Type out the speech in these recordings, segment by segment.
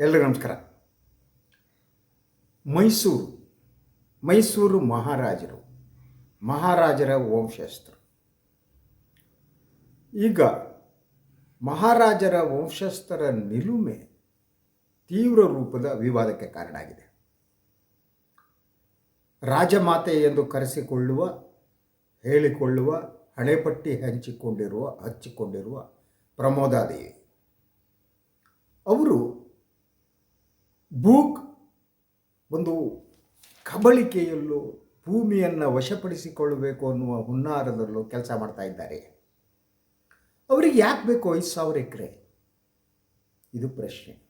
ಎಲ್ರಿಗೂ ನಮಸ್ಕಾರ. ಮೈಸೂರು ಮೈಸೂರು ಮಹಾರಾಜರು, ಮಹಾರಾಜರ ವಂಶಸ್ಥರು. ಈಗ ಮಹಾರಾಜರ ವಂಶಸ್ಥರ ನಿಲುಮೆ ತೀವ್ರ ರೂಪದ ವಿವಾದಕ್ಕೆ ಕಾರಣ ಆಗಿದೆ. ರಾಜಮಾತೆ ಎಂದು ಕರೆಸಿಕೊಳ್ಳುವ, ಹೇಳಿಕೊಳ್ಳುವ, ಹಣೆಪಟ್ಟಿ ಹಂಚಿಕೊಂಡಿರುವ, ಹಚ್ಚಿಕೊಂಡಿರುವ ಪ್ರಮೋದಾದೇವಿ. ಅವರು ಭೂಕ್, ಒಂದು ಕಬಳಿಕೆಯಲ್ಲೂ ಭೂಮಿಯನ್ನು ವಶಪಡಿಸಿಕೊಳ್ಳಬೇಕು ಅನ್ನುವ ಹುನ್ನಾರದಲ್ಲೂ ಕೆಲಸ ಮಾಡ್ತಾ ಇದ್ದಾರೆ. ಅವರಿಗೆ ಯಾಕೆ ಬೇಕು ಐದು ಸಾವಿರ ಎಕರೆ? ಇದು ಪ್ರಶ್ನೆ.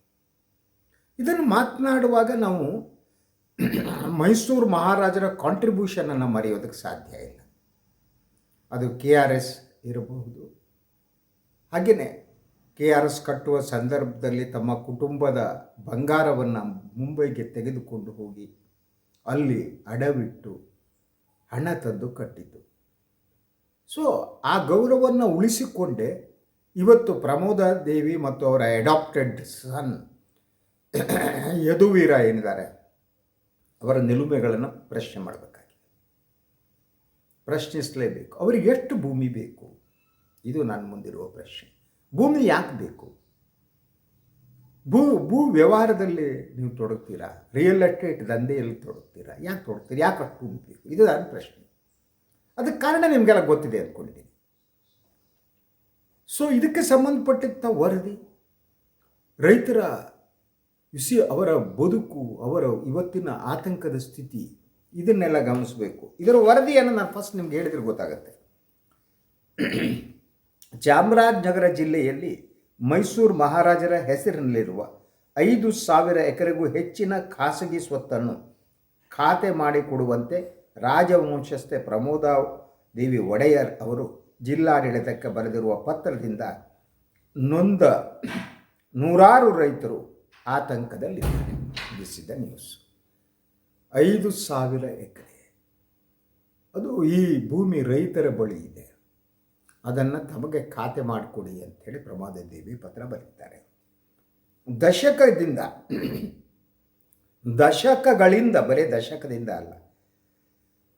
ಇದನ್ನು ಮಾತನಾಡುವಾಗ ನಾವು ಮೈಸೂರು ಮಹಾರಾಜರ ಕಾಂಟ್ರಿಬ್ಯೂಷನನ್ನು ಮರೆಯೋದಕ್ಕೆ ಸಾಧ್ಯ ಇಲ್ಲ. ಅದು ಕೆ ಆರ್ ಎಸ್ ಇರಬಹುದು. ಹಾಗೆಯೇ ಕೆ ಆರ್ ಎಸ್ ಕಟ್ಟುವ ಸಂದರ್ಭದಲ್ಲಿ ತಮ್ಮ ಕುಟುಂಬದ ಬಂಗಾರವನ್ನು ಮುಂಬೈಗೆ ತೆಗೆದುಕೊಂಡು ಹೋಗಿ ಅಲ್ಲಿ ಅಡವಿಟ್ಟು ಹಣ ತಂದು ಕಟ್ಟಿತು. ಸೊ ಆ ಗೌರವವನ್ನು ಉಳಿಸಿಕೊಂಡೇ. ಇವತ್ತು ಪ್ರಮೋದ ದೇವಿ ಮತ್ತು ಅವರ ಅಡಾಪ್ಟೆಡ್ ಸನ್ ಯದುವೀರ ಏನಿದ್ದಾರೆ, ಅವರ ನಿಲುಮೆಗಳನ್ನು ಪ್ರಶ್ನೆ ಮಾಡಬೇಕಾಗಿದೆ. ಪ್ರಶ್ನಿಸಲೇಬೇಕು. ಅವರಿಗೆ ಎಷ್ಟು ಭೂಮಿ ಬೇಕು? ಇದು ನನ್ನ ಮುಂದಿರುವ ಪ್ರಶ್ನೆ. ಭೂಮಿ ಯಾಕೆ ಬೇಕು? ಭೂ ಭೂ ವ್ಯವಹಾರದಲ್ಲಿ ನೀವು ತೊಡಗ್ತೀರಾ? Real estate ದಂಧೆಯಲ್ಲಿ ತೊಡಗ್ತೀರಾ? ಯಾಕೆ ತೊಡಗ್ತೀರಾ? ಯಾಕೆ ಅಷ್ಟು ಭೂಮಿ ಬೇಕು ಇದು ನನ್ನ ಪ್ರಶ್ನೆ. ಅದಕ್ಕೆ ಕಾರಣ ನಿಮಗೆಲ್ಲ ಗೊತ್ತಿದೆ ಅಂದ್ಕೊಂಡಿದ್ದೀನಿ. ಸೊ ಇದಕ್ಕೆ ಸಂಬಂಧಪಟ್ಟಂಥ ವರದಿ, ರೈತರ ಬಿಸಿ ಅವರ ಬದುಕು, ಅವರ ಇವತ್ತಿನ ಆತಂಕದ ಸ್ಥಿತಿ, ಇದನ್ನೆಲ್ಲ ಗಮನಿಸಬೇಕು. ಇದರ ವರದಿಯನ್ನು ನಾನು ಫಸ್ಟ್ ನಿಮ್ಗೆ ಹೇಳಿದ್ರೆ ಗೊತ್ತಾಗುತ್ತೆ. ಚಾಮರಾಜನಗರ ಜಿಲ್ಲೆಯಲ್ಲಿ ಮೈಸೂರು ಮಹಾರಾಜರ ಹೆಸರಿನಲ್ಲಿರುವ ಐದು ಸಾವಿರ ಎಕರೆಗೂ ಹೆಚ್ಚಿನ ಖಾಸಗಿ ಸ್ವತ್ತನ್ನು ಖಾತೆ ಮಾಡಿಕೊಡುವಂತೆ ರಾಜವಂಶಸ್ಥೆ ಪ್ರಮೋದಾ ದೇವಿ ಒಡೆಯರ್ ಅವರು ಜಿಲ್ಲಾಡಳಿತಕ್ಕೆ ಬರೆದಿರುವ ಪತ್ರದಿಂದ ನೊಂದ ನೂರಾರು ರೈತರು ಆತಂಕದಲ್ಲಿದ್ದಾರೆ ದಿಸಿದ ನ್ಯೂಸ್ ಐದು ಸಾವಿರ ಎಕರೆ. ಅದು ಈ ಭೂಮಿ ರೈತರ ಬಳಿ ಇದೆ. ಅದನ್ನು ತಮಗೆ ಖಾತೆ ಮಾಡಿಕೊಡಿ ಅಂಥೇಳಿ ಪ್ರಮಾದ ದೇವಿ ಪತ್ರ ಬರೀತಾರೆ. ದಶಕದಿಂದ ದಶಕಗಳಿಂದ, ಬರೀ ದಶಕದಿಂದ ಅಲ್ಲ,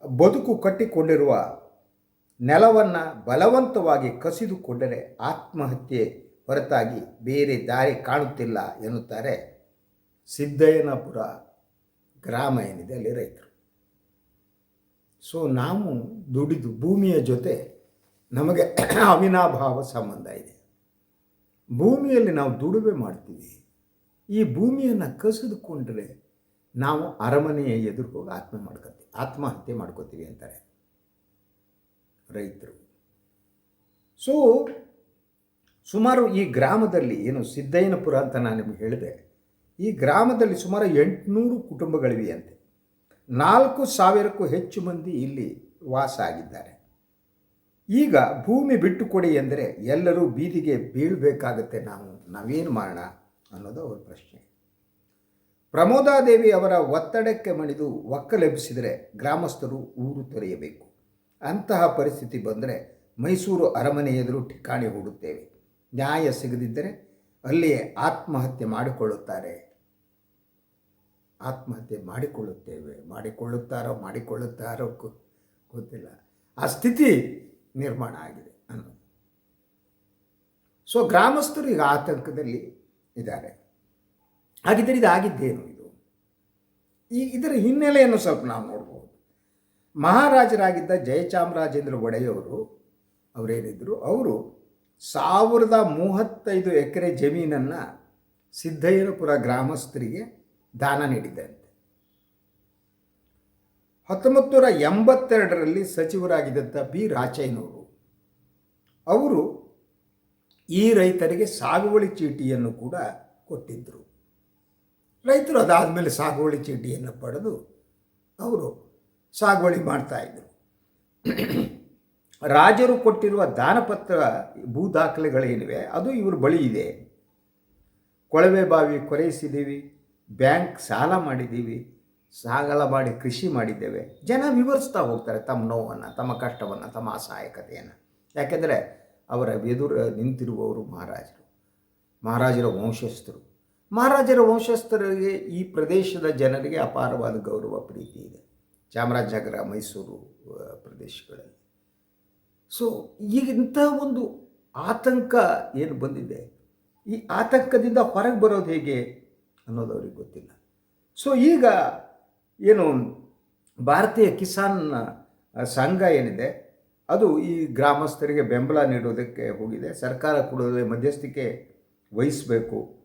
ಬದುಕು ಕಟ್ಟಿಕೊಂಡಿರುವ ನೆಲವನ್ನು ಬಲವಂತವಾಗಿ ಕಸಿದುಕೊಂಡರೆ ಆತ್ಮಹತ್ಯೆ ಹೊರತಾಗಿ ಬೇರೆ ದಾರಿ ಕಾಣುತ್ತಿಲ್ಲ ಎನ್ನುತ್ತಾರೆ ಸಿದ್ದಯ್ಯನಪುರ ಗ್ರಾಮ ಏನಿದೆ ಅಲ್ಲಿ ರೈತರು. ಸೊ ನಾವು ದುಡಿದು ಭೂಮಿಯ ಜೊತೆ ನಮಗೆ ಅವಿನಾಭಾವ ಸಂಬಂಧ ಇದೆ. ಭೂಮಿಯಲ್ಲಿ ನಾವು ದುಡಿಮೆ ಮಾಡ್ತೀವಿ. ಈ ಭೂಮಿಯನ್ನು ಕಸಿದುಕೊಂಡ್ರೆ ನಾವು ಅರಮನೆಯ ಎದುರು ಹೋಗಿ ಆತ್ಮ ಮಾಡ್ಕೊತೀವಿ. ಆತ್ಮಹತ್ಯೆ ಮಾಡ್ಕೋತೀವಿ ಅಂತಾರೆ ರೈತರು. ಸೊ ಸುಮಾರು ಈ ಗ್ರಾಮದಲ್ಲಿ ಏನು ಸಿದ್ದಯ್ಯನಪುರ ಅಂತ ನಾನು ನಿಮಗೆ ಹೇಳಿದೆ. ಈ ಗ್ರಾಮದಲ್ಲಿ ಸುಮಾರು ಎಂಟುನೂರು ಕುಟುಂಬಗಳಿವೆಯಂತೆ ನಾಲ್ಕು ಸಾವಿರಕ್ಕೂ ಹೆಚ್ಚು ಮಂದಿ ಇಲ್ಲಿ ವಾಸ ಆಗಿದ್ದಾರೆ. ಈಗ ಭೂಮಿ ಬಿಟ್ಟುಕೊಡಿ ಎಂದರೆ ಎಲ್ಲರೂ ಬೀದಿಗೆ ಬೀಳಬೇಕಾಗತ್ತೆ ನಾವು, ನಾವೇನು ಮಾಡೋಣ ಅನ್ನೋದು ಅವರ ಪ್ರಶ್ನೆ. ಪ್ರಮೋದಾದೇವಿ ಅವರ ಒತ್ತಡಕ್ಕೆ ಮಣಿದು ಒಕ್ಕಲೆಬ್ಬಿಸಿದರೆ ಗ್ರಾಮಸ್ಥರು ಊರು ತೊರೆಯಬೇಕು. ಅಂತಹ ಪರಿಸ್ಥಿತಿ ಬಂದರೆ ಮೈಸೂರು ಅರಮನೆ ಎದುರು ಠಿಕಾಣಿ ಹೂಡುತ್ತೇವೆ. ನ್ಯಾಯ ಸಿಗದಿದ್ದರೆ ಅಲ್ಲಿಯೇ ಆತ್ಮಹತ್ಯೆ ಮಾಡಿಕೊಳ್ಳುತ್ತಾರೆ. ಆತ್ಮಹತ್ಯೆ ಮಾಡಿಕೊಳ್ಳುತ್ತೇವೆ. ಮಾಡಿಕೊಳ್ಳುತ್ತಾರೋ ಮಾಡಿಕೊಳ್ಳುತ್ತಾರೋ ಗೊತ್ತಿಲ್ಲ. ಆ ಸ್ಥಿತಿ ನಿರ್ಮಾಣ ಆಗಿದೆ ಅನ್ನೋದು. ಸೊ ಗ್ರಾಮಸ್ಥರು ಈಗ ಆತಂಕದಲ್ಲಿ ಇದ್ದಾರೆ. ಹಾಗಿದ್ದರೆ ಇದು ಆಗಿದ್ದೇನು ಇದು? ಈ ಇದರ ಹಿನ್ನೆಲೆಯನ್ನು ಸ್ವಲ್ಪ ನಾವು ನೋಡ್ಬೋದು. ಮಹಾರಾಜರಾಗಿದ್ದ ಜಯಚಾಮರಾಜೇಂದ್ರ ಒಡೆಯವರು ಅವರೇನಿದ್ರು? ಅವರು ಸಾವಿರದ ಮೂವತ್ತೈದು ಎಕರೆ ಜಮೀನನ್ನು ಸಿದ್ದಯ್ಯನಪುರ ಗ್ರಾಮಸ್ಥರಿಗೆ ದಾನ ನೀಡಿದ್ದಂತೆ ಹತ್ತೊಂಬತ್ತು ನೂರ ಎಂಬತ್ತೆರಡರಲ್ಲಿ ಸಚಿವರಾಗಿದ್ದಂಥ ಬಿ. ರಾಚಯ್ಯನವರು, ಅವರು ಈ ರೈತರಿಗೆ ಸಾಗುವಳಿ ಚೀಟಿಯನ್ನು ಕೂಡ ಕೊಟ್ಟಿದ್ದರು. ರೈತರು ಅದಾದಮೇಲೆ ಸಾಗುವಳಿ ಚೀಟಿಯನ್ನು ಪಡೆದು ಅವರು ಸಾಗುವಳಿ ಮಾಡ್ತಾಯಿದ್ರು ರಾಜರು ಕೊಟ್ಟಿರುವ ದಾನಪತ್ರ ಭೂ ದಾಖಲೆಗಳೇನಿವೆ, ಅದು ಇವ್ರ ಬಳಿ ಇದೆ. ಕೊಳವೆ ಬಾವಿ ಕೊರೆಯಿಸಿದ್ದೀವಿ, ಬ್ಯಾಂಕ್ ಸಾಲ ಮಾಡಿದ್ದೀವಿ ಸಾಗಲ ಮಾಡಿ ಕೃಷಿ ಮಾಡಿದ್ದೇವೆ. ಜನ ವಿವರಿಸ್ತಾ ಹೋಗ್ತಾರೆ ತಮ್ಮ ನೋವನ್ನು, ತಮ್ಮ ಕಷ್ಟವನ್ನು, ತಮ್ಮ ಅಸಹಾಯಕತೆಯನ್ನು. ಯಾಕೆಂದರೆ ಅವರ ಎದುರು ನಿಂತಿರುವವರು ಮಹಾರಾಜರು. ಮಹಾರಾಜರ ವಂಶಸ್ಥರು. ಮಹಾರಾಜರ ವಂಶಸ್ಥರಿಗೆ ಈ ಪ್ರದೇಶದ ಜನರಿಗೆ ಅಪಾರವಾದ ಗೌರವ, ಪ್ರೀತಿ ಇದೆ. ಚಾಮರಾಜನಗರ, ಮೈಸೂರು ಪ್ರದೇಶಗಳಲ್ಲಿ. ಸೊ ಈಗ ಒಂದು ಆತಂಕ ಏನು ಬಂದಿದೆ? ಈ ಆತಂಕದಿಂದ ಹೊರಗೆ ಬರೋದು ಹೇಗೆ ಅನ್ನೋದು ಅವ್ರಿಗೆ ಗೊತ್ತಿಲ್ಲ. ಸೊ ಈಗ ಏನು ಭಾರತೀಯ ಕಿಸಾನ್ ಸಂಘ ಏನಿದೆ, ಅದು ಈ ಗ್ರಾಮಸ್ಥರಿಗೆ ಬೆಂಬಲ ನೀಡೋದಕ್ಕೆ ಹೋಗಿದೆ. ಸರ್ಕಾರ ಕೂಡಲೇ ಮಧ್ಯಸ್ಥಿಕೆ ವಹಿಸಬೇಕು.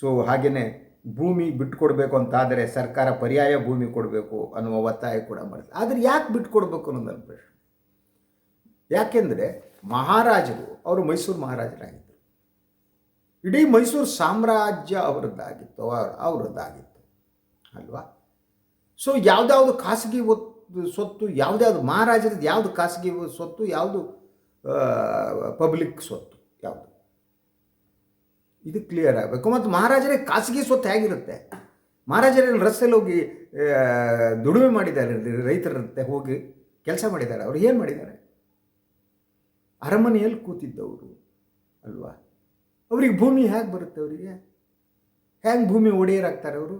ಸೊ ಹಾಗೆಯೇ ಭೂಮಿ ಬಿಟ್ಕೊಡ್ಬೇಕು ಅಂತಾದರೆ ಸರ್ಕಾರ ಪರ್ಯಾಯ ಭೂಮಿ ಕೊಡಬೇಕು ಅನ್ನುವ ಒತ್ತಾಯ ಕೂಡ ಮಾಡಿದೆ. ಆದರೆ ಯಾಕೆ ಬಿಟ್ಕೊಡ್ಬೇಕು ಅನ್ನೋದು ಪ್ರಶ್ನೆ. ಯಾಕೆಂದರೆ ಮಹಾರಾಜರು, ಅವರು ಮೈಸೂರು ಮಹಾರಾಜರಾಗಿದ್ದರು. ಇಡೀ ಮೈಸೂರು ಸಾಮ್ರಾಜ್ಯ ಅವರದ್ದಾಗಿತ್ತು ಅವ- ಅವರದ್ದಾಗಿತ್ತು. ಅಲ್ವಾ? ಸೊ ಯಾವುದ್ಯಾವುದು ಖಾಸಗಿ ಸ್ವತ್ತು ಯಾವುದ್ಯಾವುದು ಮಹಾರಾಜರದ್ದು ಯಾವುದು ಖಾಸಗಿ ಸ್ವತ್ತು ಯಾವುದು ಪಬ್ಲಿಕ್ ಸ್ವತ್ತು ಯಾವುದು? ಇದು ಕ್ಲಿಯರ್ ಆಗಬೇಕು. ಮತ್ತು ಮಹಾರಾಜರೇ ಖಾಸಗಿ ಸ್ವತ್ತು ಹೇಗಿರುತ್ತೆ? ಮಹಾರಾಜರೇನು ರಸ್ತೆಯಲ್ಲಿ ಹೋಗಿ ದುಡಿಮೆ ಮಾಡಿದ್ದಾರೆ ರೈತರಂತೆ ಹೋಗಿ ಕೆಲಸ ಮಾಡಿದ್ದಾರೆ. ಅವರು ಏನು ಮಾಡಿದ್ದಾರೆ? ಅರಮನೆಯಲ್ಲಿ ಕೂತಿದ್ದವರು, ಅಲ್ವಾ? ಅವ್ರಿಗೆ ಭೂಮಿ ಹೇಗೆ ಬರುತ್ತೆ ಅವರಿಗೆ? ಹೇಗೆ ಭೂಮಿ ಒಡೆಯರಾಗ್ತಾರೆ ಅವರು?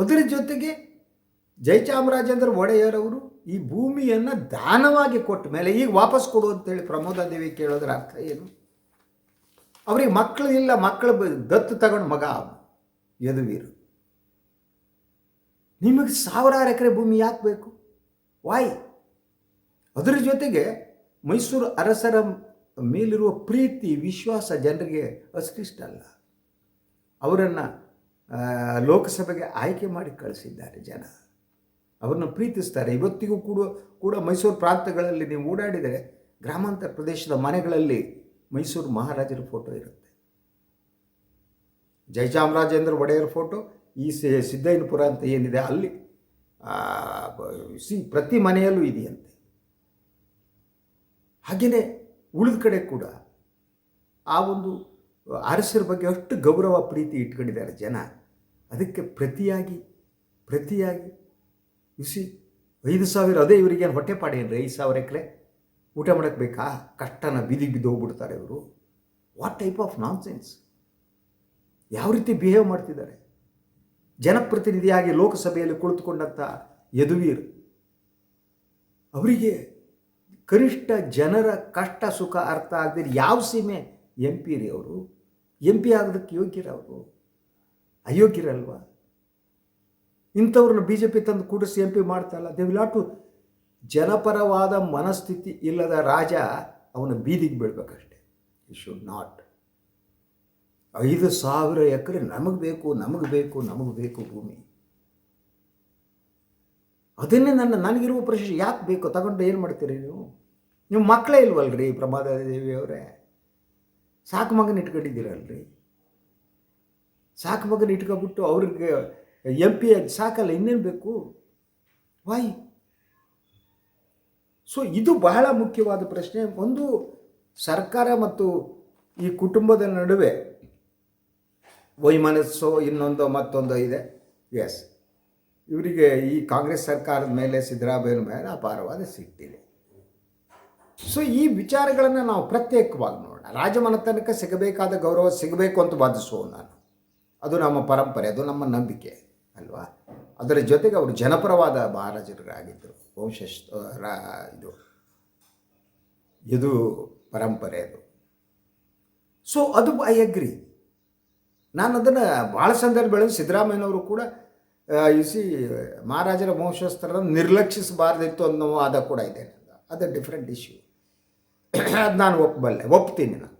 ಅದರ ಜೊತೆಗೆ ಜಯಚಾಮರಾಜೇಂದ್ರ ಒಡೆಯರ್ ಅವರು ಈ ಭೂಮಿಯನ್ನು ದಾನವಾಗಿ ಕೊಟ್ಟ ಮೇಲೆ ಈಗ ವಾಪಸ್ ಕೊಡು ಅಂತೇಳಿ ಪ್ರಮೋದಾದೇವಿ ಕೇಳೋದ್ರ ಅರ್ಥ ಏನು? ಅವ್ರಿಗೆ ಮಕ್ಕಳು ಇಲ್ಲ ಮಕ್ಕಳು ದತ್ತು ತಗೊಂಡು ಮಗ ಯದುವೀರು. ನಿಮಗೆ ಸಾವಿರಾರು ಎಕರೆ ಭೂಮಿ ಯಾಕೆ ಬೇಕು? ವಾಯ್ ಅದರ ಜೊತೆಗೆ ಮೈಸೂರು ಅರಸರ ಮೇಲಿರುವ ಪ್ರೀತಿ, ವಿಶ್ವಾಸ ಜನರಿಗೆ ಅಷ್ಟಿಷ್ಟ ಅಲ್ಲ ಅವರನ್ನು ಲೋಕಸಭೆಗೆ ಆಯ್ಕೆ ಮಾಡಿ ಕಳಿಸಿದ್ದಾರೆ ಜನ. ಅವ್ರನ್ನ ಪ್ರೀತಿಸ್ತಾರೆ. ಇವತ್ತಿಗೂ ಕೂಡ ಕೂಡ ಮೈಸೂರು ಪ್ರಾಂತಗಳಲ್ಲಿ ನೀವು ಓಡಾಡಿದರೆ ಗ್ರಾಮಾಂತರ ಪ್ರದೇಶದ ಮನೆಗಳಲ್ಲಿ ಮೈಸೂರು ಮಹಾರಾಜರ ಫೋಟೋ ಇರುತ್ತೆ. ಜಯಚಾಮರಾಜೇಂದ್ರ ಒಡೆಯರ್ ಫೋಟೋ, ಈ ಸಿದ್ದಯ್ಯನಪುರ ಅಂತ ಏನಿದೆ ಅಲ್ಲಿ ಸಿ, ಪ್ರತಿ ಮನೆಯಲ್ಲೂ ಇದೆಯಂತೆ. ಹಾಗೆಯೇ ಉಳಿದ ಕಡೆ ಕೂಡ ಆ ಒಂದು ಅರಸರ ಬಗ್ಗೆ ಅಷ್ಟು ಗೌರವ, ಪ್ರೀತಿ ಇಟ್ಕೊಂಡಿದ್ದಾರೆ ಜನ. ಅದಕ್ಕೆ ಪ್ರತಿಯಾಗಿ ಪ್ರತಿಯಾಗಿ ಇಸಿ ಐದು ಸಾವಿರ ಅದೇ ಇವರಿಗೇನು ಹೊಟ್ಟೆಪಾಡಿ ಏನ್ರಿ ಐದು ಸಾವಿರ ಎಕರೆ ಊಟ ಮಾಡೋಕ್ಕೆ ಬೇಕಾ? ಕಷ್ಟನ ಬೀದಿ ಬಿದ್ದು ಹೋಗ್ಬಿಡ್ತಾರೆ ಇವರು. ವಾಟ್ ಟೈಪ್ ಆಫ್ ನಾನ್ಸೆನ್ಸ್ ಯಾವ ರೀತಿ ಬಿಹೇವ್ ಮಾಡ್ತಿದ್ದಾರೆ? ಜನಪ್ರತಿನಿಧಿಯಾಗಿ ಲೋಕಸಭೆಯಲ್ಲಿ ಕುಳಿತುಕೊಂಡಂಥ ಯದುವೀರ್, ಅವರಿಗೆ ಕನಿಷ್ಠ ಜನರ ಕಷ್ಟ, ಸುಖ, ಅರ್ಥ ಆಗದಿರೋ ಯಾವ ಸೀಮೆ ಎಂ ಪಿ ರೀ ಅವರು? ಎಂ ಪಿ ಆಗೋದಕ್ಕೆ ಯೋಗ್ಯರ ಅವರು ಅಯೋಗ್ಯರಲ್ವಾ? ಇಂಥವ್ರನ್ನ ಬಿ ಜೆ ಪಿ ತಂದು ಕೂಡಿಸಿ ಎಂ ಪಿ ಮಾಡ್ತಾರಲ್ಲ ದೇ ವಿಲ್ ಟು ಜನಪರವಾದ ಮನಸ್ಥಿತಿ ಇಲ್ಲದ ರಾಜ ಅವನ ಬೀದಿಗೆ ಬೀಳ್ಬೇಕಷ್ಟೆ. ಯು ಶುಡ್ ನಾಟ್ ಐದು ಸಾವಿರ ಎಕರೆ ನಮಗೆ ಬೇಕು ನಮಗೆ ಬೇಕು ನಮಗೆ ಬೇಕು ಭೂಮಿ. ಅದನ್ನೇ ನನ್ನ, ನನಗಿರುವ ಪ್ರಶ್ನೆ ಯಾಕೆ ಬೇಕು? ತಗೊಂಡು ಏನು ಮಾಡ್ತೀರಿ ನೀವು? ನೀವು ಮಕ್ಕಳೇ ಇಲ್ವಲ್ರಿ ಪ್ರಮಾದ ದೇವಿಯವರೇ ಸಾಕು ಮಗನ ಇಟ್ಕೊಂಡಿದ್ದೀರಲ್ರಿ? ಸಾಕು ಮಗನ ಇಟ್ಕೊಬಿಟ್ಟು ಅವ್ರಿಗೆ ಎಂ ಪಿ ಸಾಕಲ್ಲ, ಇನ್ನೇನು ಬೇಕು? ವಾಯ್ ಸೊ ಇದು ಬಹಳ ಮುಖ್ಯವಾದ ಪ್ರಶ್ನೆ. ಒಂದು ಸರ್ಕಾರ ಮತ್ತು ಈ ಕುಟುಂಬದ ನಡುವೆ ವೈಮನಸ್ಸು ಇನ್ನೊಂದು ಮತ್ತೊಂದು ಇದೆ. ಎಸ್ ಇವರಿಗೆ ಈ ಕಾಂಗ್ರೆಸ್ ಸರ್ಕಾರದ ಮೇಲೆ ಸಿದ್ದರಾಮಯ್ಯನ ಮೇಲೆ ಅಪಾರವಾದ ಸಿಟ್ಟಿದೆ. ಸೊ ಈ ವಿಚಾರಗಳನ್ನು ನಾವು ಪ್ರತ್ಯೇಕವಾಗಿ ನೋಡೋಣ. ರಾಜಮನೆತನಕ್ಕೆ ಸಿಗಬೇಕಾದ ಗೌರವ ಸಿಗಬೇಕು ಅಂತ ವಾದಿಸುವ ನಾನು. ಅದು ನಮ್ಮ ಪರಂಪರೆ, ಅದು ನಮ್ಮ ನಂಬಿಕೆ, ಅಲ್ವಾ? ಅದರ ಜೊತೆಗೆ ಅವರು ಜನಪರವಾದ ಮಹಾರಾಜರಾಗಿದ್ದರು ವಂಶಸ್ ರಾ, ಇದು ಇದು ಪರಂಪರೆ ಅದು. ಸೊ ಅದು ಐ ಅಗ್ರಿ ನಾನು ಅದನ್ನು ಭಾಳ ಸಂದರ್ಭಗಳಲ್ಲಿ ಸಿದ್ದರಾಮಯ್ಯನವರು ಕೂಡ ಇಸಿ ಮಹಾರಾಜರ ವಂಶಸ್ಥರನ್ನು ನಿರ್ಲಕ್ಷಿಸಬಾರ್ದಿತ್ತು ಅನ್ನೋ ವಾದ ಕೂಡ ಇದೆ. ಅದು ಡಿಫ್ರೆಂಟ್ ಇಶ್ಯೂ ಅದು ನಾನು ಒಪ್ಪಬಲ್ಲೆ ಒಪ್ತೀನಿ ನಾನು.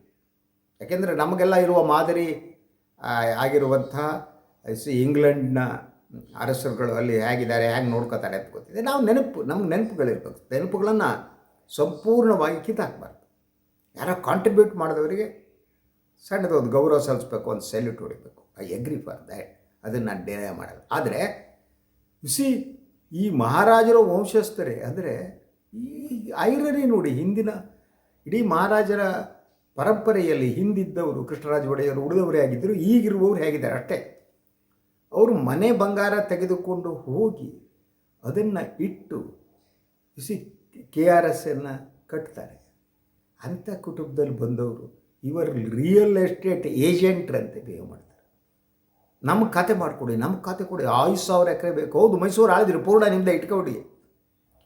ಯಾಕೆಂದರೆ ನಮಗೆಲ್ಲ ಇರುವ ಮಾದರಿ ಆಗಿರುವಂಥ ಸಿ ಇಂಗ್ಲೆಂಡ್ನ ಅರಸರುಗಳು ಅಲ್ಲಿ ಹೇಗಿದ್ದಾರೆ, ಹೇಗೆ ನೋಡ್ಕೋತಾರೆ ಅಂತ ಗೊತ್ತಿದೆ. ನಾವು ನೆನಪು, ನಮ್ಗೆ ನೆನಪುಗಳಿರ್ಬೇಕು. ನೆನಪುಗಳನ್ನು ಸಂಪೂರ್ಣವಾಗಿ ಕಿತ್ತಾಕಬಾರ್ದು. ಯಾರೋ ಕಾಂಟ್ರಿಬ್ಯೂಟ್ ಮಾಡಿದವರಿಗೆ ಸಣ್ಣದೊಂದು ಗೌರವ ಸಲ್ಲಿಸ್ಬೇಕು, ಒಂದು ಸೆಲ್ಯೂಟ್ ಹೊಡಿಬೇಕು. ಐ ಎಗ್ರಿ ಫಾರ್ ದ್ಯಾಟ್ ಅದನ್ನು ನಾನು ಡಿನೈ ಮಾಡಲ್ಲ. ಆದರೆ ಸಿ ಈ ಮಹಾರಾಜರ ವಂಶಸ್ಥರೇ, ಅಂದರೆ ಈ ಐರರಿ ನೋಡಿ ಹಿಂದಿನ ಇಡೀ ಮಹಾರಾಜರ ಪರಂಪರೆಯಲ್ಲಿ ಹಿಂದಿದ್ದವರು ಕೃಷ್ಣರಾಜ ಒಡೆಯರು ಉಳಿದವರೇ ಆಗಿದ್ದರು, ಈಗಿರುವವರು ಹೇಗಿದ್ದಾರೆ? ಅಷ್ಟೇ. ಅವರು ಮನೆ ಬಂಗಾರ ತೆಗೆದುಕೊಂಡು ಹೋಗಿ ಅದನ್ನು ಇಟ್ಟು ಸಿ ಕೆ ಆರ್ ಎಸ್ಸನ್ನು ಕಟ್ತಾರೆ. ಅಂಥ ಕುಟುಂಬದಲ್ಲಿ ಬಂದವರು ಇವರು ರಿಯಲ್ ಎಸ್ಟೇಟ್ ಏಜೆಂಟ್ರಂತೆ ಬಿಹೇವ್ ಮಾಡ್ತಾರೆ. ನಮ್ಮ ಖಾತೆ ಮಾಡಿಕೊಡಿ ನಮ್ಮ ಖಾತೆ ಕೊಡಿ, ಐದು ಸಾವಿರ ಎಕರೆ ಬೇಕು. ಹೌದು, ಮೈಸೂರು ಆಳಿದ್ರಿ, ಪೂರ್ಣ ನಿಮ್ಮದೇ ಇಟ್ಕೊಬಿಡಿ.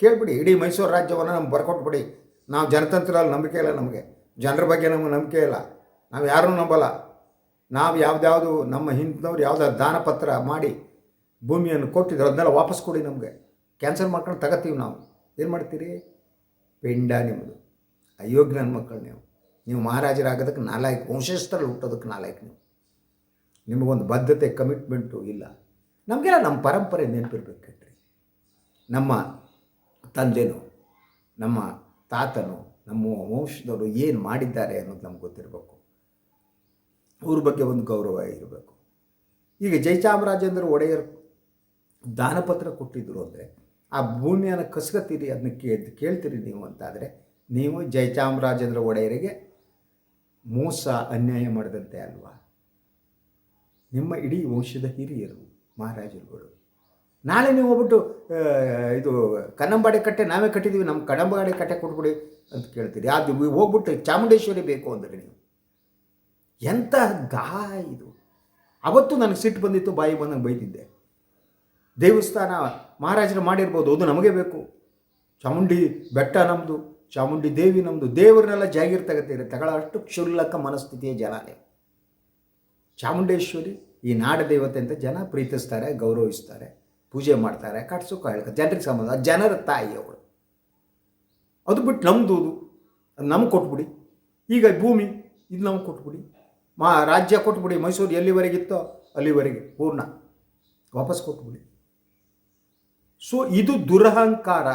ಕೇಳ್ಬಿಡಿ, ಇಡೀ ಮೈಸೂರು ರಾಜ್ಯವನ್ನು ನಮ್ಗೆ ಬರ್ಕೊಟ್ಬಿಡಿ. ನಾವು ಜನತಂತ್ರದಲ್ಲಿ ನಂಬಿಕೆ ಇಲ್ಲ ನಮಗೆ. ಜನರ ಬಗ್ಗೆ ನಮಗೆ ನಂಬಿಕೆ ಇಲ್ಲ. ನಾವು ಯಾರನ್ನೂ ನಂಬಲ್ಲ. ನಾವು ಯಾವುದ್ಯಾವುದು ನಮ್ಮ ಹಿಂದಿನವ್ರು ಯಾವುದಾದ್ರು ದಾನಪತ್ರ ಮಾಡಿ ಭೂಮಿಯನ್ನು ಕೊಟ್ಟಿದ್ರು ಅದನ್ನೆಲ್ಲ ವಾಪಸ್ ಕೊಡಿ ನಮಗೆ. ಕ್ಯಾನ್ಸಲ್ ಮಾಡ್ಕೊಂಡು ತಗೋತೀವಿ ನಾವು. ಏನು ಮಾಡ್ತೀರಿ? ಪಿಂಡ ನಿಮ್ಮದು ಅಯೋಗ್ಯ ನನ್ನ ಮಕ್ಕಳು ನೀವು. ನೀವು ಮಹಾರಾಜರಾಗೋದಕ್ಕೆ ನಾಲ್ಕು ವಂಶಸ್ಥರಲ್ಲಿ ಹುಟ್ಟೋದಕ್ಕೆ ನಾಲ್ಕು ನೀವು. ನಿಮಗೊಂದು ಬದ್ಧತೆ ಕಮಿಟ್ಮೆಂಟು ಇಲ್ಲ. ನಮಗೆಲ್ಲ ನಮ್ಮ ಪರಂಪರೆ ನೆನಪಿರ್ಬೇಕೇನ್ರಿ ನಮ್ಮ ತಂದೆನೋ, ನಮ್ಮ ತಾತನೋ ನಮ್ಮ ವಂಶದವರು ಏನು ಮಾಡಿದ್ದಾರೆ ಅನ್ನೋದು ನಮ್ಗೆ ಗೊತ್ತಿರಬೇಕು. ಅವ್ರ ಬಗ್ಗೆ ಒಂದು ಗೌರವ ಇರಬೇಕು. ಈಗ ಜಯಚಾಮರಾಜೇಂದ್ರ ಒಡೆಯರ್ ದಾನಪತ್ರ ಕೊಟ್ಟಿದ್ರು ಅಂದರೆ ಆ ಭೂಮಿಯನ್ನು ಕಸ್ಕತ್ತೀರಿ ಅದನ್ನ ಕೇ ಕೇಳ್ತೀರಿ ನೀವು ಅಂತಾದರೆ ನೀವು ಜಯಚಾಮರಾಜೇಂದ್ರ ಒಡೆಯರಿಗೆ ಮೋಸ, ಅನ್ಯಾಯ ಮಾಡಿದಂತೆ ಅಲ್ವಾ? ನಿಮ್ಮ ಇಡೀ ವಂಶದ ಹಿರಿಯರು, ಮಹಾರಾಜರುಗಳು. ನಾಳೆ ನೀವು ಹೋಗ್ಬಿಟ್ಟು ಇದು ಕನ್ನಂಬಾಡಿ ಕಟ್ಟೆ ನಾವೇ ಕಟ್ಟಿದ್ದೀವಿ ನಮ್ಮ ಕಡಂಬಾಡಿ ಕಟ್ಟೆ ಕೊಟ್ಬಿಡಿ ಅಂತ ಕೇಳ್ತೀರಿ. ಅದು ಹೋಗ್ಬಿಟ್ಟು ಚಾಮುಂಡೇಶ್ವರಿ ಬೇಕು ಅಂದರೆ ನೀವು. ಎಂಥ ಗಾಯ ಇದು. ಅವತ್ತು ನನಗೆ ಸಿಟ್ಟು ಬಂದಿತ್ತು, ಬಾಯಿ ಬಂದಂಗೆ ಬೈದಿದ್ದೆ ದೇವಸ್ಥಾನ ಮಹಾರಾಜರು ಮಾಡಿರ್ಬೋದು, ಅದು ನಮಗೆ ಬೇಕು. ಚಾಮುಂಡಿ ಬೆಟ್ಟ ನಮ್ಮದು ಚಾಮುಂಡಿ ದೇವಿ ನಮ್ಮದು ದೇವರನ್ನೆಲ್ಲ ಜಾಗೀರ್ ತಗೋತೀರಿ. ತಗೊಳ್ಳೋ ಅಷ್ಟು ಕ್ಷುಲ್ಲಕ ಮನಸ್ಥಿತಿಯ ಜನ ನೀವು. ಚಾಮುಂಡೇಶ್ವರಿ ಈ ನಾಡ ದೇವತೆ ಅಂತ ಜನ ಪ್ರೀತಿಸ್ತಾರೆ, ಗೌರವಿಸ್ತಾರೆ. ಪೂಜೆ ಮಾಡ್ತಾರೆ ಕಟ್ಸೋಕೆ ಹೇಳ್ತಾರೆ ಜನರಿಗೆ ಸಂಬಂಧ, ಜನರ ತಾಯಿ ಅವಳು. ಅದು ಬಿಟ್ಟು ನಮ್ಮದು ಅದು. ನಮ್ಗೆ ಕೊಟ್ಬಿಡಿ. ಈಗ ಭೂಮಿ, ಇದು ನಮ್ಗೆ ಕೊಟ್ಬಿಡಿ. ಮಾ, ರಾಜ್ಯ ಕೊಟ್ಬಿಡಿ, ಮೈಸೂರು ಎಲ್ಲಿವರೆಗಿತ್ತೋ ಅಲ್ಲಿವರೆಗೆ ಪೂರ್ಣ. ವಾಪಸ್ ಕೊಟ್ಬಿಡಿ. ಸೊ ಇದು ದುರಹಂಕಾರ.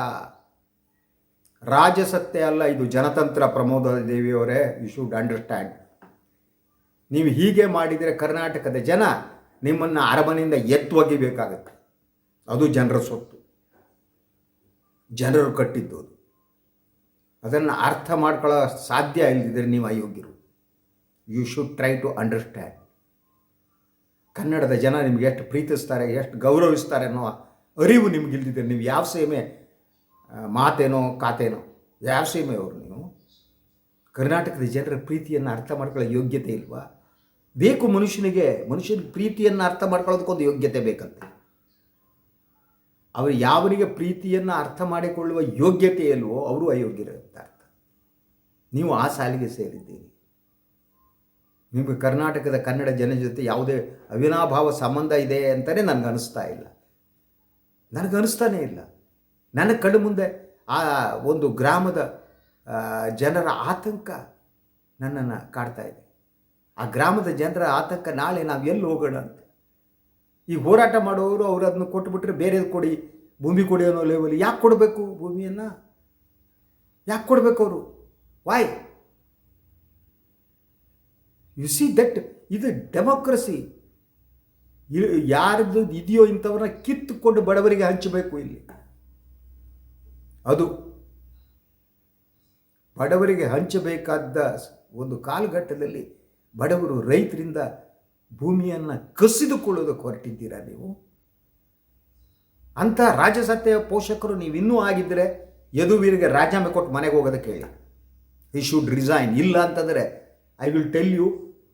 ರಾಜಸತ್ಯ ಅಲ್ಲ, ಇದು ಜನತಂತ್ರ ಪ್ರಮೋದ ದೇವಿಯವರೇ ಯು ಶುಡ್ ಅಂಡರ್ಸ್ಟ್ಯಾಂಡ್ ನೀವು ಹೀಗೆ ಮಾಡಿದರೆ ಕರ್ನಾಟಕದ ಜನ ನಿಮ್ಮನ್ನು ಅರಮನೆಯಿಂದ ಎತ್ತೊಗಿಬೇಕಾಗತ್ತೆ ಅದು ಜನರ ಸೊತ್ತು. ಜನರು ಕಟ್ಟಿದ್ದು ಅದು. ಅದನ್ನು ಅರ್ಥ ಮಾಡ್ಕೊಳ್ಳೋ ಸಾಧ್ಯ ಇಲ್ಲದಿದ್ದರೆ ನೀವು ಅಯೋಗ್ಯರು. You should try to understand ಕನ್ನಡದ ಜನ ನಿಮ್ಗೆ ಎಷ್ಟು ಪ್ರೀತಿಸ್ತಾರೆ, ಎಷ್ಟು ಗೌರವಿಸ್ತಾರೆ ಅನ್ನೋ ಅರಿವು ನಿಮ್ಗಿಲ್ದಿದ್ದರೆ ನೀವು ಯಾವ ಸೇಮೆ ಮಾತೇನೋ, ಕಾತೇನೋ, ಯಾವ ಸೇಮೆ ಅವರು ನೀವು? ಕರ್ನಾಟಕದ ಜನರ ಪ್ರೀತಿಯನ್ನು ಅರ್ಥ ಮಾಡ್ಕೊಳ್ಳೋ ಯೋಗ್ಯತೆ ಇಲ್ವಾ? ಬೇಕು ಮನುಷ್ಯನಿಗೆ ಮನುಷ್ಯನ ಪ್ರೀತಿಯನ್ನು ಅರ್ಥ ಮಾಡ್ಕೊಳ್ಳೋದಕ್ಕೊಂದು ಯೋಗ್ಯತೆ ಬೇಕಂತೆ. ಅವರು ಯಾವನಿಗೆ ಪ್ರೀತಿಯನ್ನು ಅರ್ಥ ಮಾಡಿಕೊಳ್ಳುವ ಯೋಗ್ಯತೆ ಇಲ್ವೋ ಅವರು ಅಯೋಗ್ಯರು ಅಂತ ಅರ್ಥ. ನೀವು ಆ ಸಾಲಿಗೆ ಸೇರಿದ್ದೀರಿ. ನಿಮಗೆ ಕರ್ನಾಟಕದ ಕನ್ನಡ ಜನ ಜೊತೆ ಯಾವುದೇ ಅವಿನಾಭಾವ ಸಂಬಂಧ ಇದೆ ಅಂತಲೇ ನನಗನ್ನಿಸ್ತಾ ಇಲ್ಲ. ನನಗೆ ಅನಿಸ್ತಾನೇ ಇಲ್ಲ. ನನ್ನ ಕಣ್ಣು ಮುಂದೆ ಆ ಒಂದು ಗ್ರಾಮದ ಜನರ ಆತಂಕ ನನ್ನನ್ನು ಕಾಡ್ತಾ ಇದೆ. ಆ ಗ್ರಾಮದ ಜನರ ಆತಂಕ ನಾಳೆ ನಾವು ಎಲ್ಲಿ ಹೋಗೋಣ ಅಂತ. ಈ ಹೋರಾಟ ಮಾಡೋರು ಅವರು ಅದನ್ನು ಕೊಟ್ಟುಬಿಟ್ರೆ ಬೇರೆದು ಕೊಡಿ, ಭೂಮಿ ಕೊಡಿ ಅನ್ನೋ ಲೆವೆಲ್ ಯಾಕೆ ಕೊಡಬೇಕು ಭೂಮಿಯನ್ನು? ಯಾಕೆ ಕೊಡಬೇಕು ಅವರು? ವಾಯ್ ಯು ಸಿ ದಟ್ ಇದು ಡೆಮೋಕ್ರಸಿ ಯಾರದ್ದು ಇದೆಯೋ ಇಂಥವ್ರನ್ನ ಕಿತ್ತುಕೊಂಡು ಬಡವರಿಗೆ ಹಂಚಬೇಕು ಇಲ್ಲಿ. ಅದು ಬಡವರಿಗೆ ಹಂಚಬೇಕಾದ ಒಂದು ಕಾಲಘಟ್ಟದಲ್ಲಿ ಬಡವರು ರೈತರಿಂದ ಭೂಮಿಯನ್ನು ಕಸಿದುಕೊಳ್ಳೋದಕ್ಕೆ ಹೊರಟಿದ್ದೀರಾ ನೀವು? ಅಂಥ ರಾಜಸತ್ತೆಯ ಪೋಷಕರು ನೀವು ಇನ್ನೂ ಆಗಿದ್ದರೆ ಯದುವೀರಿಗೆ ರಾಜೀನಾಮೆ ಕೊಟ್ಟು ಮನೆಗೆ ಹೋಗೋದಕ್ಕೆ ಹೇಳಿ. ಈ ಶುಡ್ ರಿಸೈನ್ ಇಲ್ಲ ಅಂತಂದರೆ ಐ ವಿಲ್ ಟೆಲ್ ಯು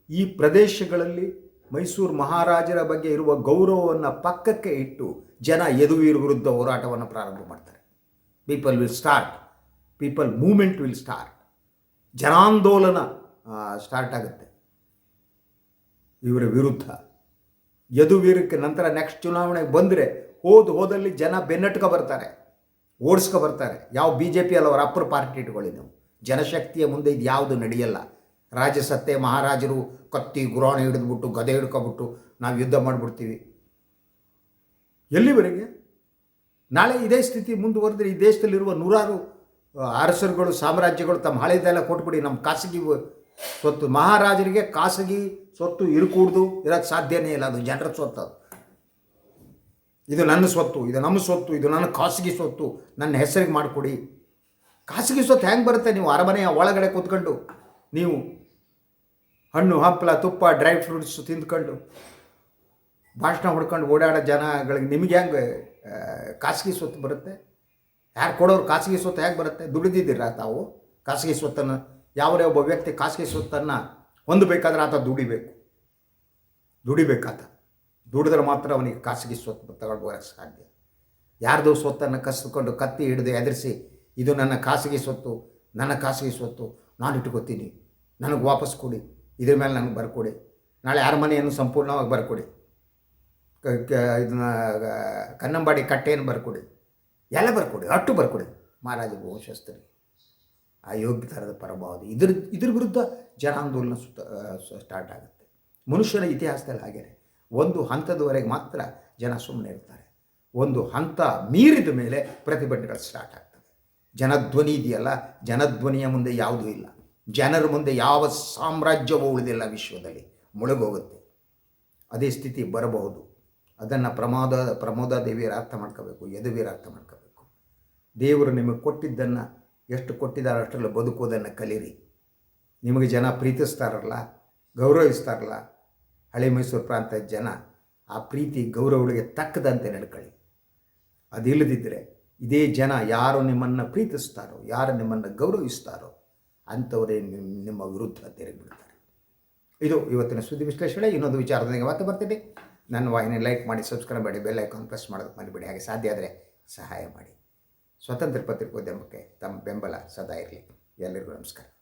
ಈ ಪ್ರದೇಶಗಳಲ್ಲಿ ಮೈಸೂರು ಮಹಾರಾಜರ ಬಗ್ಗೆ ಇರುವ ಗೌರವವನ್ನು ಪಕ್ಕಕ್ಕೆ ಇಟ್ಟು ಜನ ಯದುವೀರ್ ವಿರುದ್ಧ ಹೋರಾಟವನ್ನು ಪ್ರಾರಂಭ ಮಾಡ್ತಾರೆ. People will start people movement will start ಜನಾಂದೋಲನ ಸ್ಟಾರ್ಟ್ ಆಗುತ್ತೆ. ಇವರ ವಿರುದ್ಧ. ಯದುವೀರಕ್ಕೆ ನಂತರ ನೆಕ್ಸ್ಟ್ ಚುನಾವಣೆಗೆ ಬಂದರೆ ಹೋದ ಹೋದಲ್ಲಿ ಜನ ಬೆನ್ನಟ್ಕ ಬರ್ತಾರೆ, ಓಡಿಸ್ಕೊ ಬರ್ತಾರೆ. ಯಾವ ಬಿ ಜೆ ಪಿ ಅಲ್ಲ ಅವರ ಅಪ್ಪರ ಪಾರ್ಟಿ ಇಟ್ಕೊಳ್ಳಿ ನೀವು ಜನಶಕ್ತಿಯ ಮುಂದೆ ಇದು ಯಾವುದು ನಡೆಯಲ್ಲ. ರಾಜಸತ್ತೆ ಮಹಾರಾಜರು ಕತ್ತಿ ಗುರಾಣಿ ಹಿಡಿದ್ಬಿಟ್ಟು, ಗದೆ ಹಿಡ್ಕೊಬಿಟ್ಟು ನಾವು ಯುದ್ಧ ಮಾಡಿಬಿಡ್ತೀವಿ. ಎಲ್ಲಿವರೆಗೆ? ನಾಳೆ ಇದೇ ಸ್ಥಿತಿ ಮುಂದುವರೆದ್ರೆ ಈ ದೇಶದಲ್ಲಿರುವ ನೂರಾರು ಅರಸರುಗಳು, ಸಾಮ್ರಾಜ್ಯಗಳು ತಮ್ಮ ಹಳೆದೆಲ್ಲ ಕೊಟ್ಬಿಡಿ ನಮ್ಮ ಖಾಸಗಿ ಸ್ವತ್ತು ಮಹಾರಾಜರಿಗೆ ಖಾಸಗಿ ಸ್ವತ್ತು ಇರಕೂಡ್ದು ಇರೋಕ್ಕೆ ಸಾಧ್ಯನೇ ಇಲ್ಲ. ಅದು ಜನರ ಸ್ವತ್ತು ಅದು. ಇದು ನನ್ನ ಸ್ವತ್ತು ಇದು ನಮ್ಮ ಸ್ವತ್ತು ಇದು ನನ್ನ ಖಾಸಗಿ ಸ್ವತ್ತು ನನ್ನ ಹೆಸರಿಗೆ ಮಾಡಿಕೊಡಿ. ಖಾಸಗಿ ಸ್ವತ್ತು ಹೆಂಗೆ ಬರುತ್ತೆ? ನೀವು ಅರಮನೆಯ ಒಳಗಡೆ ಕೂತ್ಕೊಂಡು, ನೀವು ಹಣ್ಣು, ಹಂಪಲ, ತುಪ್ಪ, ಡ್ರೈ ಫ್ರೂಟ್ಸ್ ತಿಂದ್ಕೊಂಡು, ಭಾಷಣ ಹೊಡ್ಕೊಂಡು ಓಡಾಡೋ ಜನಗಳಿಗೆ ನಿಮಗೆ ಹೆಂಗೆ ಖಾಸಗಿ ಸ್ವತ್ತು ಬರುತ್ತೆ? ಯಾರು ಕೊಡೋರು ಖಾಸಗಿ ಸ್ವತ್ತು ಹೇಗೆ ಬರುತ್ತೆ? ದುಡಿದಿದ್ದೀರಾ ತಾವು? ಖಾಸಗಿ ಸ್ವತ್ತನ್ನು ಯಾವ ಒಬ್ಬ ವ್ಯಕ್ತಿ ಖಾಸಗಿ ಸ್ವತ್ತನ್ನು ಹೊಂದಬೇಕಾದ್ರೆ ಆತ ದುಡಿಬೇಕು. ದುಡಿಬೇಕಾತ. ದುಡಿದ್ರೆ ಮಾತ್ರ ಅವನಿಗೆ ಖಾಸಗಿ ಸ್ವತ್ತು ತಗೊಳ್ಬೋರಕ್ಕೆ ಸಾಧ್ಯ. ಯಾರ್ದು ಸ್ವತ್ತನ್ನು ಕಸಿದುಕೊಂಡು ಕತ್ತಿ ಹಿಡಿದು ಎದುರಿಸಿ ಇದು ನನ್ನ ಖಾಸಗಿ ಸ್ವತ್ತು, ನನ್ನ ಖಾಸಗಿ ಸ್ವತ್ತು, ನಾನು ಇಟ್ಕೋತೀನಿ. ನನಗೆ ವಾಪಸ್ ಕೊಡಿ. ಇದ್ರ ಮೇಲೆ ನನಗೆ ಬರ್ಕೊಡಿ. ನಾಳೆ ಯಾರ ಮನೆಯನ್ನು ಸಂಪೂರ್ಣವಾಗಿ ಬರ್ಕೊಡಿ. ಇದನ್ನ ಕನ್ನಂಬಾಡಿ ಕಟ್ಟೆಯನ್ನು ಬರ್ಕೊಡಿ. ಎಲ್ಲ ಬರ್ಕೊಡಿ. ಅಟ್ಟು ಬರ್ಕೊಡಿ. ಮಹಾರಾಜ ವಂಶಸ್ಥರಿಗೆ ಆ ಯೋಗ್ಯ ಥರದ ಪರಭಾವ ಇದ್ರ ಇದ್ರ ವಿರುದ್ಧ ಜನಾಂದೋಲನ ಸುತ್ತ ಸ್ಟಾರ್ಟ್ ಆಗುತ್ತೆ. ಮನುಷ್ಯನ ಇತಿಹಾಸದಲ್ಲಿ ಹಾಗೇನೆ, ಒಂದು ಹಂತದವರೆಗೆ ಮಾತ್ರ ಜನ ಸುಮ್ಮನೆ ಇರ್ತಾರೆ. ಒಂದು ಹಂತ ಮೀರಿದ ಮೇಲೆ ಪ್ರತಿಭಟನೆಗಳು ಸ್ಟಾರ್ಟ್ ಆಗ್ತವೆ. ಜನಧ್ವನಿ ಇದೆಯಲ್ಲ, ಜನಧ್ವನಿಯ ಮುಂದೆ ಯಾವುದೂ ಇಲ್ಲ. ಜನರ ಮುಂದೆ ಯಾವ ಸಾಮ್ರಾಜ್ಯವೂ ಉಳಿದಿಲ್ಲ ವಿಶ್ವದಲ್ಲಿ, ಮುಳುಗೋಗುತ್ತೆ. ಅದೇ ಸ್ಥಿತಿ ಬರಬಹುದು. ಅದನ್ನು ಪ್ರಮೋದ ಪ್ರಮೋದ ದೇವಿಯರು ಅರ್ಥ ಮಾಡ್ಕೋಬೇಕು, ಯದುವೀರ ಅರ್ಥ ಮಾಡ್ಕೋಬೇಕು. ದೇವರು ನಿಮಗೆ ಕೊಟ್ಟಿದ್ದನ್ನು ಎಷ್ಟು ಕೊಟ್ಟಿದ್ದಾರೆ ಅಷ್ಟರಲ್ಲಿ ಬದುಕೋದನ್ನು ಕಲೀರಿ. ನಿಮಗೆ ಜನ ಪ್ರೀತಿಸ್ತಾರಲ್ಲ, ಗೌರವಿಸ್ತಾರಲ್ಲ, ಹಳೆ ಮೈಸೂರು ಪ್ರಾಂತದ ಜನ, ಆ ಪ್ರೀತಿ ಗೌರವಗಳಿಗೆ ತಕ್ಕದಂತೆ ನಡ್ಕೊಳ್ಳಿ. ಅದಿಲ್ಲದಿದ್ದರೆ ಇದೇ ಜನ ಯಾರು ನಿಮ್ಮನ್ನು ಪ್ರೀತಿಸ್ತಾರೋ, ಯಾರು ನಿಮ್ಮನ್ನು ಗೌರವಿಸ್ತಾರೋ, ಅಂಥವರೇ ನಿಮ್- ನಿಮ್ಮ ವಿರುದ್ಧ ತೆರೆಬಿಡ್ತಾರೆ ಇದು ಇವತ್ತಿನ ಸುದ್ದಿ ವಿಶ್ಲೇಷಣೆ. ಇನ್ನೊಂದು ವಿಚಾರದೊಂದಿಗೆ ಮತ್ತೆ ಬರ್ತೀನಿ. ನನ್ನ ವಾಹಿನಿ ಲೈಕ್ ಮಾಡಿ, ಸಬ್ಸ್ಕ್ರೈಬ್ ಮಾಡಿ, ಬೆಲ್ ಐಕಾನ್ ಪ್ರೆಸ್ ಮಾಡೋದಕ್ಕೆ ಮರಿಬೇಡಿ. ಹಾಗೆ ಸಾಧ್ಯ ಆದರೆ ಸಹಾಯ ಮಾಡಿ. ಸ್ವತಂತ್ರ ಪತ್ರಿಕೋದ್ಯಮಕ್ಕೆ ತಮ್ಮ ಬೆಂಬಲ ಸದಾ ಇರಲಿ. ಎಲ್ಲರಿಗೂ ನಮಸ್ಕಾರ.